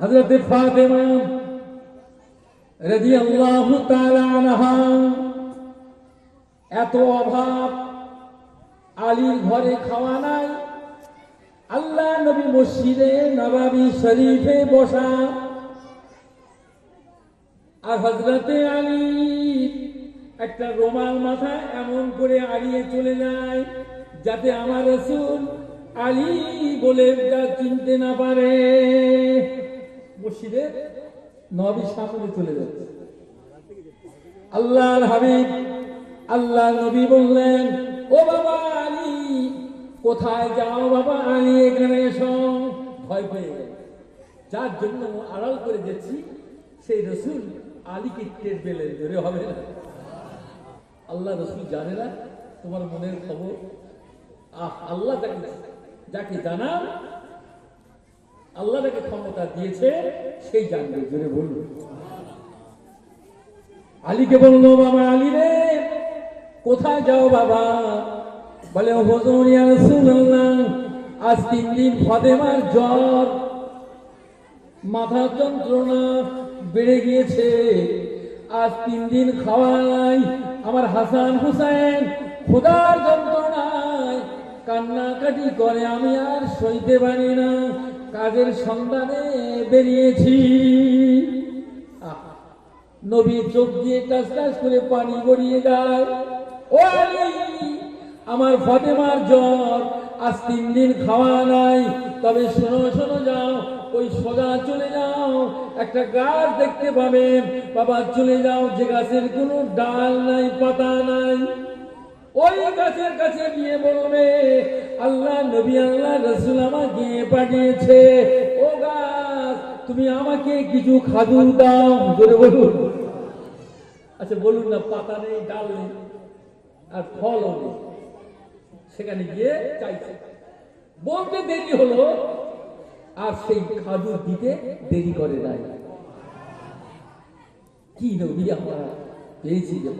হজরত ফাতেমা তাআলা আনহা এত অভাব, আলীর ঘরে খাওয়া নাই, আল্লাহ নবী মসজিদে নবাবি শরীফে বসা। আর হজরতে আলী একটা রোমাল মাথা এমন করে আড়িয়ে চলে যায় যাতে আমার রসুল আলী বলে চিনতে না পারে। মসজিদে নবী সামনে চলে যাচ্ছে আল্লাহর হাবিব আল্লাহ নবী বললেন, ও বাবা আলী, কোথায় যাও বাবা আলী, এখানে এসো। ভয় পেয়ে গেল। যার জন্য আড়াল করে যাচ্ছি সেই রসুল আলীকে টের পেলেন ধরে হবে না। আল্লাহ রসুল জানে না তোমার মনের খবর। আহ, আল্লাহ যাকে যাকে জানান আল্লাহ যাকে ক্ষমতা দিয়েছে, সেই জানবে, জোরে বলুন। আলীকে বলল, বাবা আলী রে, কোথায় যাও বাবা? বলে আজ তিন দিন ফাতেমার জ্বর। মাথা যন্ত্রণা বেড়ে গিয়েছে। আজ তিন দিন খাওয়া নাই আমার হাসান হুসাইন খোদার যন্ত্রণায় কান্নাকাটি করে, আমি আর সইতে পারি না। কাজের সন্ধানে বেরিয়েছি। নবী চোখ দিয়ে কাজ কাজ করে পানি গড়িয়ে ও আমার ফাতেমার জ্বর আজ তিন দিন খাওয়া নাই। তবে শোনো শোনো যাও, ওই সোজা চলে যাও। একটা গাছ দেখতে পাবে। বাবা, চলে যাও, যে গাছের কোনো ডাল নাই, পাতা নাই। ওই গাছের কাছে বলবে আল্লাহ, নবী আল্লাহ, রসুল আমাকে পাঠিয়েছে। ও গাছ, তুমি আমাকে কিছু খাদুর দাও, জোরে বলুন। আচ্ছা বলুন না পাতা নেই ডাল নেই আর ফলও নেই। সেখানে গিয়ে চাইছে। বলতে দেরি হলো, আর সেই খাজুর দিতে দেরি করে নাই। কি নবী আমরা পেয়েছি যে